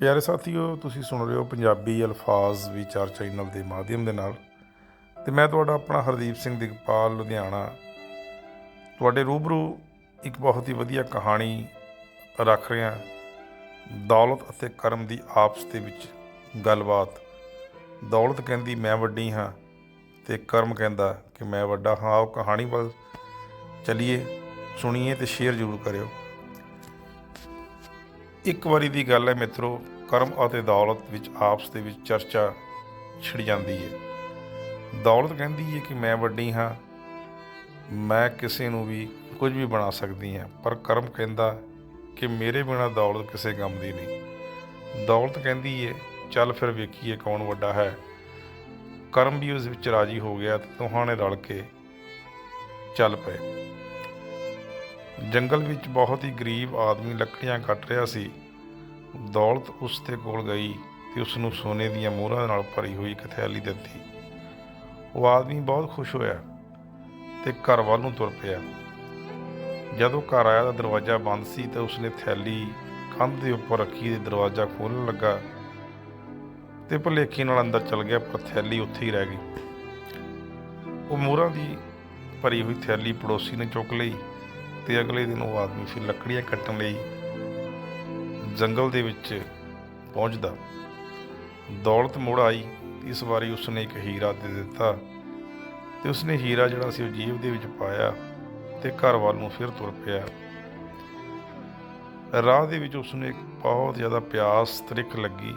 ਪਿਆਰੇ ਸਾਥੀਓ, ਤੁਸੀਂ ਸੁਣ ਰਹੇ ਹੋ ਪੰਜਾਬੀ ਅਲਫਾਜ਼ ਵਿਚਾਰ ਚੈਨਲ ਦੇ ਮਾਧਿਅਮ ਦੇ ਨਾਲ। ਤੇ ਮੈਂ ਤੁਹਾਡਾ ਆਪਣਾ ਹਰਦੀਪ ਸਿੰਘ ਦਿਗਪਾਲ, ਲੁਧਿਆਣਾ। ਤੁਹਾਡੇ ਰੂਬਰੂ ਇੱਕ ਬਹੁਤ ਹੀ ਵਧੀਆ ਕਹਾਣੀ ਰੱਖ ਰਿਹਾ ਦੌਲਤ ਅਤੇ ਕਰਮ ਦੀ ਆਪਸ ਦੇ ਵਿੱਚ ਗੱਲਬਾਤ। ਦੌਲਤ ਕਹਿੰਦੀ, ਮੈਂ ਵੱਡੀ ਹਾਂ। ਤੇ ਕਰਮ ਕਹਿੰਦਾ ਕਿ, ਮੈਂ ਵੱਡਾ ਹਾਂ। ਉਹ ਕਹਾਣੀ ਵੱਲ ਚਲਿਏ, ਸੁਣੀਏ ਤੇ ਸ਼ੇਅਰ ਜ਼ਰੂਰ ਕਰਿਓ। ਇੱਕ ਵਾਰੀ ਦੀ ਗੱਲ ਹੈ ਮਿੱਤਰੋ, ਕਰਮ ਅਤੇ ਦੌਲਤ ਵਿੱਚ ਆਪਸ ਦੇ ਵਿੱਚ ਚਰਚਾ ਛਿੜ ਜਾਂਦੀ ਹੈ। ਦੌਲਤ ਕਹਿੰਦੀ ਹੈ ਕਿ ਮੈਂ ਵੱਡੀ ਹਾਂ, ਮੈਂ ਕਿਸੇ ਨੂੰ ਵੀ ਕੁਝ ਵੀ ਬਣਾ ਸਕਦੀ ਹਾਂ, ਪਰ ਕਰਮ ਕਹਿੰਦਾ ਕਿ ਮੇਰੇ ਬਿਨਾ ਦੌਲਤ ਕਿਸੇ ਕੰਮ ਦੀ ਨਹੀਂ। ਦੌਲਤ ਕਹਿੰਦੀ ਹੈ, ਚੱਲ ਫਿਰ ਵੇਖੀਏ ਕੌਣ ਵੱਡਾ ਹੈ। ਕਰਮ ਵੀ ਉਸ ਵਿੱਚ ਰਾਜੀ ਹੋ ਗਿਆ ਤੇ ਦੋਹਾਂ ਨੇ ਰਲ ਕੇ ਚੱਲ ਪਏ। ਜੰਗਲ ਵਿੱਚ ਬਹੁਤ ਹੀ ਗਰੀਬ ਆਦਮੀ ਲੱਕੜੀਆਂ ਕੱਟ ਰਿਹਾ ਸੀ। ਦੌਲਤ ਉਸ ਦੇ ਕੋਲ ਗਈ ਤੇ ਉਸ ਨੂੰ ਸੋਨੇ ਦੀਆਂ ਮੋਹਰਾਂ ਨਾਲ ਭਰੀ ਹੋਈ ਇੱਕ ਥੈਲੀ ਦਿੱਤੀ। ਉਹ ਆਦਮੀ ਬਹੁਤ ਖੁਸ਼ ਹੋਇਆ ਤੇ ਘਰ ਵੱਲ ਨੂੰ ਤੁਰ ਪਿਆ। ਜਦੋਂ ਘਰ ਆਇਆ ਤਾਂ ਦਰਵਾਜ਼ਾ ਬੰਦ ਸੀ ਤੇ ਉਸਨੇ ਥੈਲੀ ਕੰਧ ਦੇ ਉੱਪਰ ਰੱਖੀ ਤੇ ਦਰਵਾਜ਼ਾ ਖੋਲ੍ਹਣ ਲੱਗਾ ਤੇ ਭੁਲੇਖੇ ਨਾਲ ਅੰਦਰ ਚਲ ਗਿਆ, ਪਰ ਥੈਲੀ ਉੱਥੇ ਹੀ ਰਹਿ ਗਈ। ਉਹ ਮੋਹਰਾਂ ਦੀ ਭਰੀ ਹੋਈ ਥੈਲੀ ਪੜੋਸੀ ਨੇ ਚੁੱਕ ਲਈ। ਤੇ ਅਗਲੇ ਦਿਨ ਉਹ ਆਦਮੀ ਫਿਰ ਲੱਕੜੀਆਂ ਕੱਟਣ ਲਈ ਜੰਗਲ ਦੇ ਵਿੱਚ ਪਹੁੰਚਦਾ। ਦੌਲਤ ਮੁੜ ਆਈ। ਇਸ ਵਾਰੀ ਉਸਨੇ ਇੱਕ ਹੀਰਾ ਦੇ ਦਿੱਤਾ ਤੇ ਉਸਨੇ ਹੀਰਾ ਜਿਹੜਾ ਸੀ ਉਹ ਜੇਬ ਦੇ ਵਿੱਚ ਪਾਇਆ ਤੇ ਘਰ ਵੱਲ ਨੂੰ ਫਿਰ ਤੁਰ ਪਿਆ। ਰਾਹ ਦੇ ਵਿੱਚ ਉਸਨੂੰ ਇੱਕ ਬਹੁਤ ਜ਼ਿਆਦਾ ਪਿਆਸ ਤ੍ਰਿਖ ਲੱਗੀ।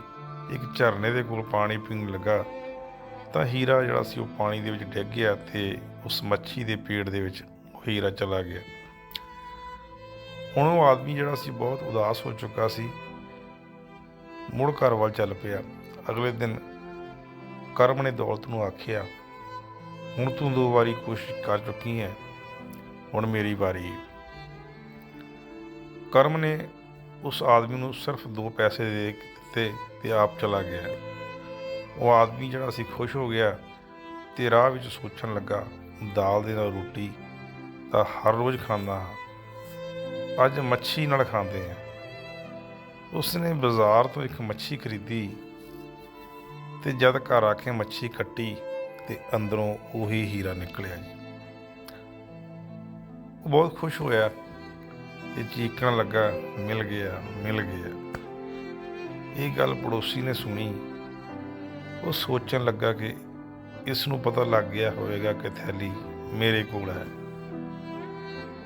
ਇੱਕ ਝਰਨੇ ਦੇ ਕੋਲ ਪਾਣੀ ਪੀਣ ਲੱਗਾ ਤਾਂ ਹੀਰਾ ਜਿਹੜਾ ਸੀ ਉਹ ਪਾਣੀ ਦੇ ਵਿੱਚ ਡਿੱਗ ਗਿਆ ਤੇ ਉਸ ਮੱਛੀ ਦੇ ਪੇਟ ਦੇ ਵਿੱਚ ਉਹ ਹੀਰਾ ਚਲਾ ਗਿਆ। ਹੁਣ ਉਹ ਆਦਮੀ ਜਿਹੜਾ ਸੀ ਬਹੁਤ ਉਦਾਸ ਹੋ ਚੁੱਕਾ ਸੀ। ਮੁੜ ਘਰ ਵੱਲ ਚੱਲ ਪਿਆ। ਅਗਲੇ ਦਿਨ ਕਰਮ ਨੇ ਦੌਲਤ ਨੂੰ ਆਖਿਆ, ਹੁਣ ਤੂੰ ਦੋ ਵਾਰੀ ਕੋਸ਼ਿਸ਼ ਕਰ ਚੁੱਕੀ ਹੈ। ਹੁਣ ਮੇਰੀ ਵਾਰੀ ਕਰਮ ਨੇ ਉਸ ਆਦਮੀ ਨੂੰ ਸਿਰਫ ਦੋ ਪੈਸੇ ਦੇ ਦਿੱਤੇ ਤੇ ਆਪ ਚਲਾ ਗਿਆ। ਉਹ ਆਦਮੀ ਜਿਹੜਾ ਸੀ ਖੁਸ਼ ਹੋ ਗਿਆ ਤੇ ਰਾਹ ਵਿੱਚ ਸੋਚਣ ਲੱਗਾ, ਦਾਲ ਦੇ ਨਾਲ ਰੋਟੀ ਤਾਂ ਹਰ ਰੋਜ਼ ਖਾਂਦਾ ਹਾਂ। ਅੱਜ ਮੱਛੀ ਨਾਲ ਖਾਂਦੇ ਆ। ਉਸਨੇ ਬਾਜ਼ਾਰ ਤੋਂ ਇੱਕ ਮੱਛੀ ਖਰੀਦੀ ਤੇ ਜਦ ਘਰ ਆ ਕੇ ਮੱਛੀ ਕੱਟੀ ਤੇ ਅੰਦਰੋਂ ਉਹੀ ਹੀਰਾ ਨਿਕਲਿਆ ਜੀ। ਉਹ ਬਹੁਤ ਖੁਸ਼ ਹੋਇਆ ਤੇ ਚੀਕਣ ਲੱਗਾ, ਮਿਲ ਗਿਆ ਮਿਲ ਗਿਆ। ਇਹ ਗੱਲ ਪੜੋਸੀ ਨੇ ਸੁਣੀ। ਉਹ ਸੋਚਣ ਲੱਗਾ ਕਿ ਇਸ ਨੂੰ ਪਤਾ ਲੱਗ ਗਿਆ ਹੋਵੇਗਾ ਕਿ ਥੈਲੀ ਮੇਰੇ ਕੋਲ ਹੈ।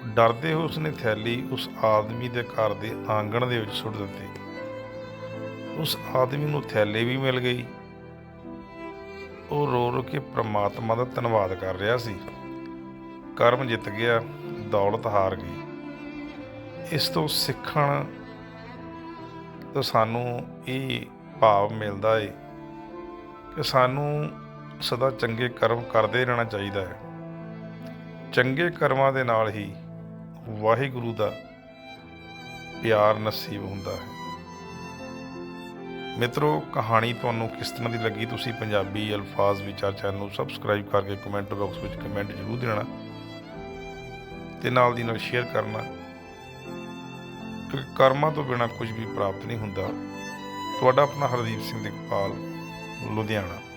ਡਰਦੇ ਹੋਏ ਉਸਨੇ ਥੈਲੀ ਉਸ ਆਦਮੀ ਦੇ ਘਰ ਦੇ ਆਂਗਣ ਦੇ ਵਿੱਚ ਸੁੱਟ ਦਿੱਤੀ। ਉਸ ਆਦਮੀ ਨੂੰ ਥੈਲੀ ਵੀ ਮਿਲ ਗਈ। ਉਹ ਰੋ ਰੋ ਕੇ ਪ੍ਰਮਾਤਮਾ ਦਾ ਧੰਨਵਾਦ ਕਰ ਰਿਹਾ ਸੀ। ਕਰਮ ਜਿੱਤ ਗਿਆ, ਦੌਲਤ ਹਾਰ ਗਈ। ਇਸ ਤੋਂ ਸਿੱਖਣ ਤੋਂ ਸਾਨੂੰ ਇਹ ਭਾਵ ਮਿਲਦਾ ਏ ਕਿ ਸਾਨੂੰ ਸਦਾ ਚੰਗੇ ਕਰਮ ਕਰਦੇ ਰਹਿਣਾ ਚਾਹੀਦਾ ਹੈ। ਚੰਗੇ ਕਰਮਾਂ ਦੇ ਨਾਲ ਹੀ ਵਾਹਿਗੁਰੂ ਦਾ ਪਿਆਰ ਨਸੀਬ ਹੁੰਦਾ ਹੈ। ਮਿੱਤਰੋ, ਕਹਾਣੀ ਤੁਹਾਨੂੰ ਕਿਸ ਤਰ੍ਹਾਂ ਦੀ ਲੱਗੀ ਤੁਸੀਂ ਪੰਜਾਬੀ ਅਲਫਾਜ਼ ਵਿਚਾਰ ਚੈਨਲ ਨੂੰ ਸਬਸਕ੍ਰਾਈਬ ਕਰਕੇ ਕਮੈਂਟ ਬਾਕਸ ਵਿੱਚ ਕਮੈਂਟ ਜ਼ਰੂਰ ਦੇਣਾ ਤੇ ਨਾਲ ਦੀ ਨਾਲ ਸ਼ੇਅਰ ਕਰਨਾ ਕਿਉਂਕਿ ਕਰਮਾਂ ਤੋਂ ਬਿਨਾ ਕੁਝ ਵੀ ਪ੍ਰਾਪਤ ਨਹੀਂ ਹੁੰਦਾ। ਤੁਹਾਡਾ ਆਪਣਾ ਹਰਦੀਪ ਸਿੰਘ ਦਿਗਪਾਲ ਲੁਧਿਆਣਾ।